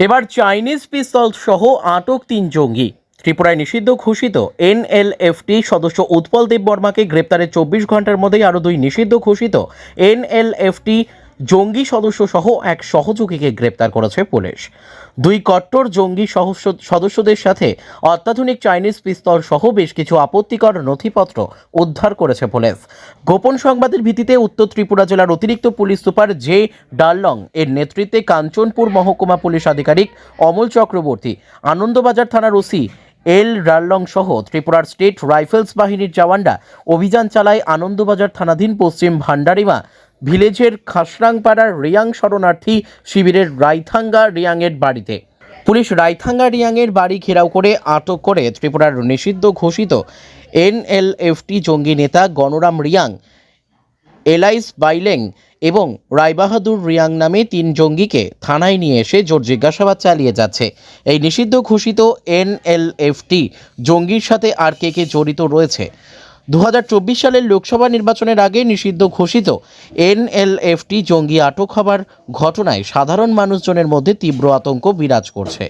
এবার চাইনিজ পিস্তল সহ আটক তিন জঙ্গি। ত্রিপুরায় নিষিদ্ধ ঘোষিত এনএলএফটি সদস্য উৎপল দেব বর্মাকে গ্রেপ্তারের চব্বিশ ঘণ্টার মধ্যেই আরও দুই নিষিদ্ধ ঘোষিত এনএলএফটি জঙ্গি সদস্য সহ এক সহযোগীকে গ্রেপ্তার করেছে পুলিশ। দুই কট্টর জঙ্গি সদস্যদের সাথে অত্যাধুনিক চাইনিজ পিস্তল সহ বেশ কিছু আপত্তিকর নথিপত্র উদ্ধার করেছে পুলিশ। গোপন সংবাদের ভিত্তিতে উত্তর ত্রিপুরা জেলার অতিরিক্ত পুলিশ সুপার জে ডার্লং এর নেতৃত্বে কাঞ্চনপুর মহকুমা পুলিশ আধিকারিক অমল চক্রবর্তী, আনন্দবাজার থানার ওসি এল রাল্লং সহ ত্রিপুরার স্টেট রাইফেলস বাহিনীর জওয়ানরা অভিযান চালায় আনন্দবাজার থানাধীন পশ্চিম ভান্ডারিমা ভিলেজের খাসরাংপাড়ার রিয়াং শরণার্থী শিবিরের রাইথাঙ্গা রিয়াংয়ের বাড়িতে। পুলিশ রাইথাঙ্গা রিয়াংয়ের বাড়ি ঘেরাও করে আটক করে ত্রিপুরার নিষিদ্ধ ঘোষিত এনএলএফটি জঙ্গি নেতা গণরাম রিয়াং এলাইস বাইলেং এবং রায়বাহাদুর রিয়াং নামে তিন জঙ্গিকে থানায় নিয়ে এসে জোর জিজ্ঞাসাবাদ চালিয়ে যাচ্ছে। এই নিষিদ্ধ ঘোষিত এনএলএফটি জঙ্গির সাথে আর কে কে জড়িত রয়েছে? দু হাজার চব্বিশ সালের লোকসভা নির্বাচনের আগে নিষিদ্ধ ঘোষিত এনএলএফটি জঙ্গি আটক হবার ঘটনায় সাধারণ মানুষজনের মধ্যে তীব্র আতঙ্ক বিরাজ করছে।